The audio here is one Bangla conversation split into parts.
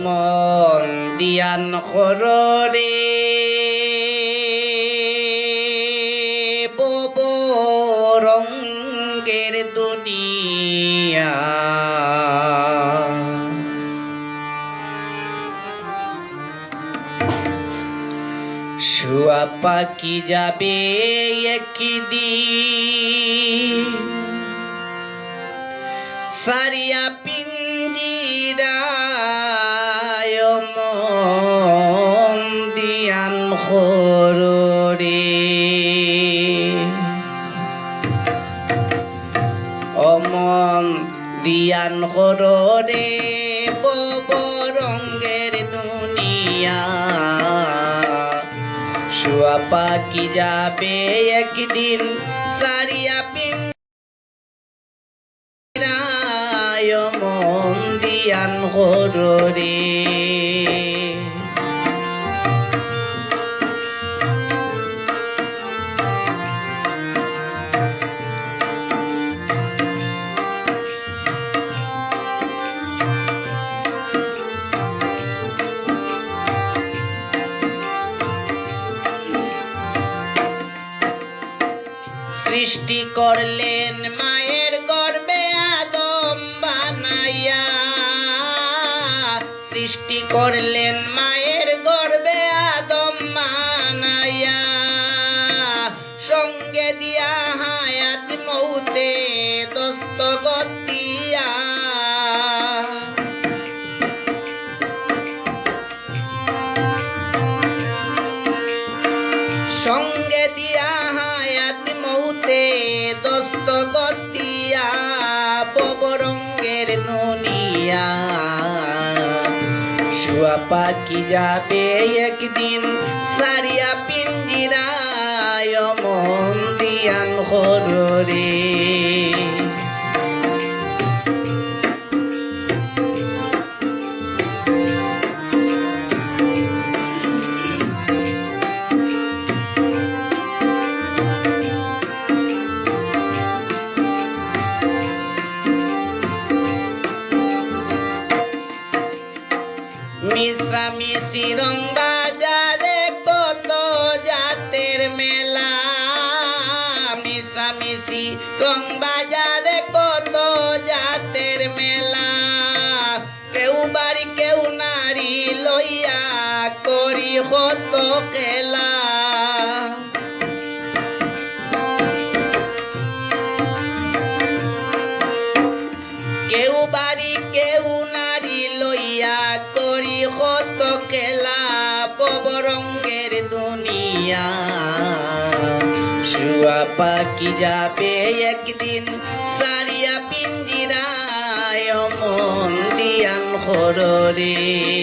অমন দিয়ান খররে বব রঙ্গের দুনিয়া। শুয়া যাবে একদিন। সারিয়া পিঞ্জিরায় অমন দিয়ান খররে বব রঙ্গের দুনিয়া। শুয়া পাখি যাবে একদিন সারিয়া পিন মন দিয়ান হরে সৃষ্টি করলেন মায়ের গর্বে আদম বানাইয়া। সৃষ্টি করলেন মায়ের গর্বে আদম বানাইয়া। সঙ্গে দিয়া হায়াত মৌতে হায়াত দস্ত গতিয়া দিয়া ববরঙ্গের দুনিয়া। শুয়া পাখি যাবে একদিন সারিয়া পিঞ্জিরায় মন দিয়ান হরে মিশামিশি রং বাজারে কত জাতের মেলা। মিশামিশি রং বাজারে কত জাতের মেলা। কেউ বাড়ি কেউ নারী লইয়া করি হত খেলা। খেলা পবরঙ্গের দুনিয়া। শুয়া পাখি যাবে একদিন সারিয়া পিঞ্জিরায় মন দিয়ান হররে।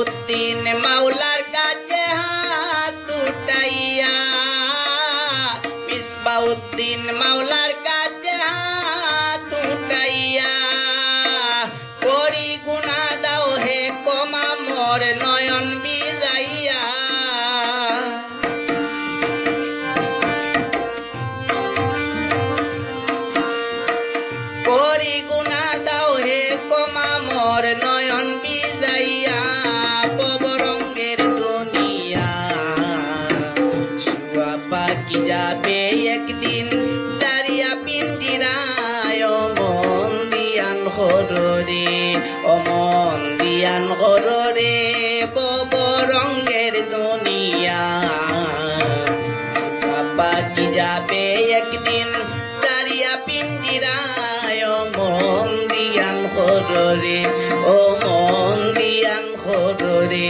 উদ্দিন মাওলার কাছে হাত উঠাইয়া মিসবা উদ্দিন মাওলার কাছে হাত উঠাইয়া, করি গুণা দাও হে কমা মোর নয়ন বিজাইয়া। করি গুণা পিঞ্জিরায় মন দিয়ান হররে অমন দিয়ান হররে পবরঙ্গের দুনিয়া। পাখি যাবে একদিন চারিয়া পিঞ্জিরায় মন দিয়ান হররে ও মন দিয়ান হররে